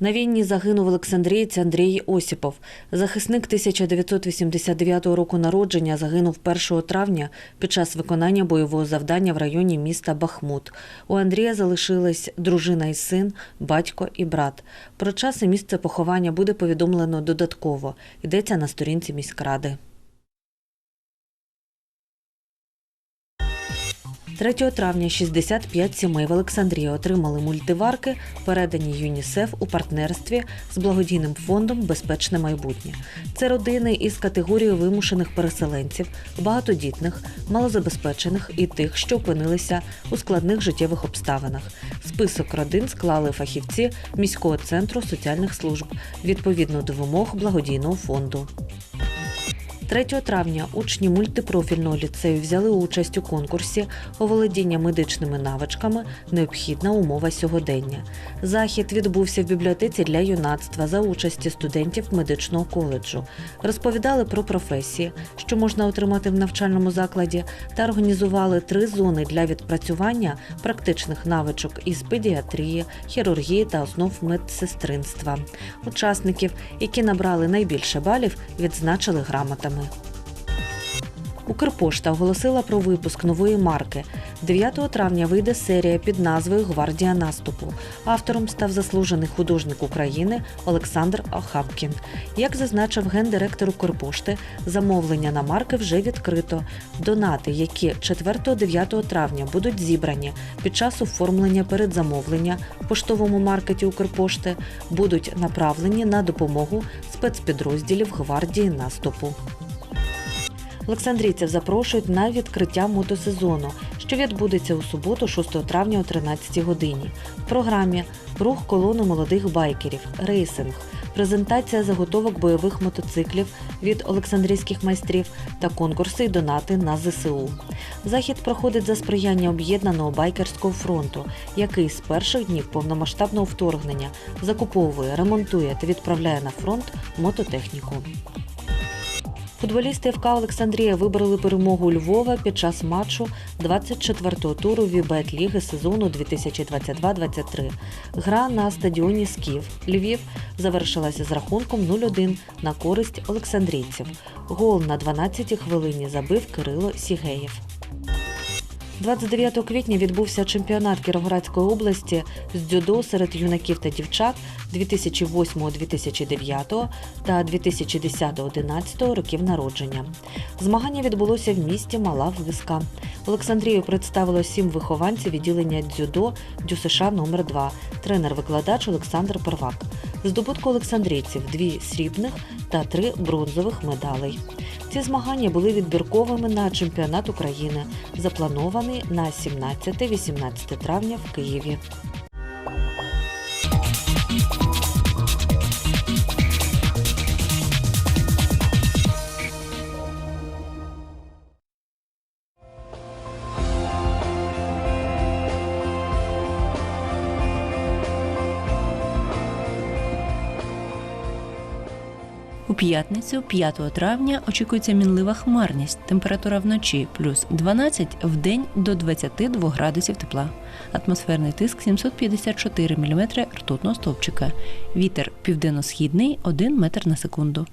На війні загинув Олександрієць Андрій Осіпов. Захисник 1989 року народження загинув 1 травня під час виконання бойового завдання в районі міста Бахмут. У Андрія залишились дружина і син, батько і брат. Про час і місце поховання буде повідомлено додатково. Йдеться на сторінці міськради. 3 травня 65 сімей в Олександрії отримали мультиварки, передані ЮНІСЕФ у партнерстві з благодійним фондом Безпечне майбутнє. Це родини із категорією вимушених переселенців, багатодітних, малозабезпечених і тих, що опинилися у складних життєвих обставинах. Список родин склали фахівці міського центру соціальних служб відповідно до вимог благодійного фонду. 3 травня учні мультипрофільного ліцею взяли участь у конкурсі оволодіння медичними навичками необхідна умова сьогодення. Захід відбувся в бібліотеці для юнацтва за участі студентів медичного коледжу. Розповідали про професії, що можна отримати в навчальному закладі, та організували три зони для відпрацювання практичних навичок із педіатрії, хірургії та основ медсестринства. Учасників, які набрали найбільше балів, відзначили грамотами. Укрпошта оголосила про випуск нової марки. 9 травня вийде серія під назвою Гвардія наступу. Автором став заслужений художник України Олександр Охапкін. Як зазначив гендиректор Укрпошти, замовлення на марки вже відкрито. Донати, які 4-9 травня будуть зібрані під час оформлення передзамовлення в поштовому маркеті Укрпошти, будуть направлені на допомогу спецпідрозділів гвардії наступу. Олександрійців запрошують на відкриття мотосезону, що відбудеться у суботу, 6 травня о 13 годині. В програмі рух колони молодих байкерів, рейсинг, презентація заготовок бойових мотоциклів від олександрійських майстрів та конкурси й донати на ЗСУ. Захід проходить за сприяння об'єднаного байкерського фронту, який з перших днів повномасштабного вторгнення закуповує, ремонтує та відправляє на фронт мототехніку. Футболісти ФК Олександрія вибрали перемогу Львова під час матчу 24-го туру Вібет Ліги сезону 2022-23. Гра на стадіоні Скіф Львів завершилася з рахунком 0-1 на користь олександрійців. Гол на 12-й хвилині забив Кирило Сігеєв. 29 квітня відбувся чемпіонат Кіровоградської області з дзюдо серед юнаків та дівчат 2008-2009 та 2010-11 років народження. Змагання відбулося в місті Мала Виска. Олександрію представило сім вихованців відділення дзюдо ДЮСШ номер 2 тренер-викладач Олександр Первак. Здобутку олександрійців дві срібних та три бронзових медалей. Ці змагання були відбірковими на чемпіонат України, запланований на 17-18 травня в Києві. П'ятницю, 5 травня, очікується мінлива хмарність. Температура вночі плюс 12, в день до 22 градусів тепла. Атмосферний тиск 754 мм ртутного стовпчика. Вітер південно-східний 1 метр на секунду.